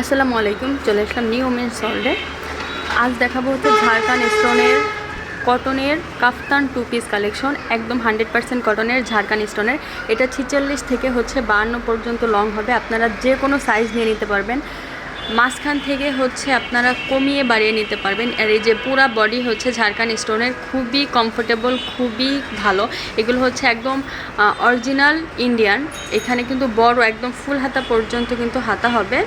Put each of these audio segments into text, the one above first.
আসসালামু আলাইকুম, চলে আসলাম নিউ ওমেন সল্ডে আজ দেখাবো হচ্ছে ঝাড়খান্ড স্টোনের কটনের কাফতান টু পিস কালেকশন একদম হান্ড্রেড পার্সেন্ট কটনের ঝাড়খান্ড স্টোনের। এটা ছিচল্লিশ থেকে হচ্ছে বাহান্ন পর্যন্ত লং হবে, আপনারা যে কোনো সাইজ নিয়ে নিতে পারবেন। মাঝখান থেকে হচ্ছে আপনারা কমিয়ে বাড়িয়ে নিতে পারবেন। আর এই যে পুরা বডি হচ্ছে ঝাড়খান্ড স্টোনের, খুবই কমফোর্টেবল খুবই ভালো। এগুলো হচ্ছে একদম অরিজিনাল ইন্ডিয়ান এখানে কিন্তু বড় একদম ফুল হাতা পর্যন্ত কিন্তু হাতা হবে।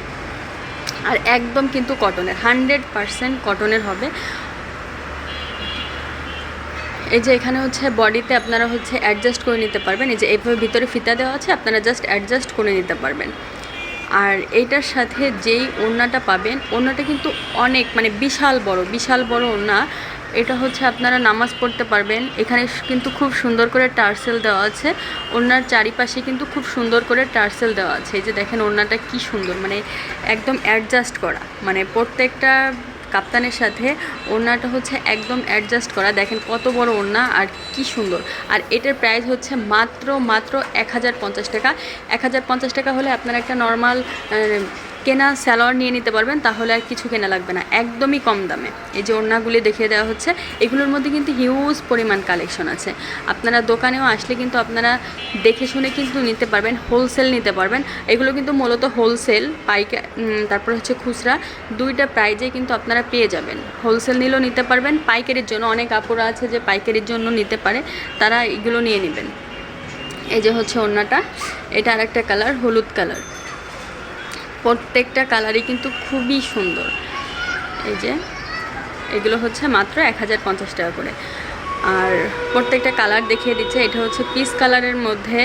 আর একদম কিন্তু কটনের, হান্ড্রেড পারসেন্ট কটনের হবে। এই যে এখানে হচ্ছে বডিতে আপনারা হচ্ছে অ্যাডজাস্ট করে নিতে পারবেন, এই যে এইভাবে ভিতরে ফিতা দেওয়া আছে, আপনারা জাস্ট অ্যাডজাস্ট করে নিতে পারবেন। আর এইটার সাথে যেই ওড়নাটা পাবেন, ওড়নাটা কিন্তু অনেক মানে বিশাল বড় বিশাল বড় ওড়না এটা হচ্ছে আপনারা নামাজ পড়তে পারবেন। এখানে কিন্তু খুব সুন্দর করে টার্সেল দেওয়া আছে। ওড়নার চারিপাশে কিন্তু খুব সুন্দর করে টার্সেল দেওয়া আছে। এই যে দেখেন ওড়নাটা কি সুন্দর মানে একদম অ্যাডজাস্ট করা। মানে প্রত্যেকটা কাপ্তানের সাথে ওড়নাটা হচ্ছে একদম অ্যাডজাস্ট করা। দেখেন কত বড় ওড়না আর কি সুন্দর। আর এটার প্রাইস হচ্ছে মাত্র মাত্র এক হাজার পঞ্চাশ টাকা। এক হাজার পঞ্চাশ টাকা হলে আপনারা একটা নর্মাল কেনা স্যালোয়ার নিয়ে নিতে পারবেন, তাহলে আর কিছু কেনা লাগবে না। একদমই কম দামে। এই যে ওড়নাগুলি দেখিয়ে দেওয়া হচ্ছে, এগুলোর মধ্যে কিন্তু হিউজ পরিমাণ কালেকশন আছে। আপনারা দোকানেও আসলে কিন্তু আপনারা দেখে শুনে কিন্তু নিতে পারবেন হোলসেল নিতে পারবেন। এগুলো কিন্তু মূলত হোলসেল পাইকা তারপর হচ্ছে খুচরা, দুইটা প্রাইজে কিন্তু আপনারা পেয়ে যাবেন। হোলসেল নিলেও নিতে পারবেন, পাইকারির জন্য অনেক কাপড় আছে যে পাইকারির জন্য নিতে পারে, তারা এগুলো নিয়ে নেবেন। এই যে হচ্ছে ওড়নাটা, এটা আর একটা কালার হলুদ কালার প্রত্যেকটা কালারই কিন্তু খুবই সুন্দর। এই যে, এগুলো হচ্ছে মাত্র এক হাজার পঞ্চাশ টাকা করে। আর প্রত্যেকটা কালার দেখিয়ে দিচ্ছে, এটা হচ্ছে পিস কালারের মধ্যে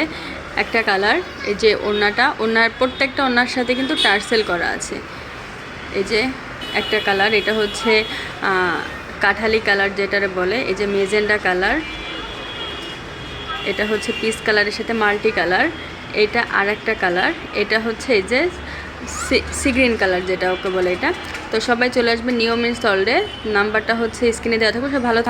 একটা কালার। এই যে ওড়নাটা, ওড়নার প্রত্যেকটা ওড়নার সাথে কিন্তু টার্সেল করা আছে। এই যে একটা কালার, এটা হচ্ছে কাঠালি কালার যেটারে বলে, এই যে মেজেন্ডা কালার। এটা হচ্ছে পিস কালারের সাথে মাল্টি কালার। এটা আর একটা কালার, এটা হচ্ছে এই যে সি গ্রিন কালার যেটা ওকে বলে এটা। তো সবাই চলে আসবে নিয়ম ইনস্টলডে নাম্বারটা হচ্ছে স্ক্রিনে দেওয়া থাকবে সব ভালো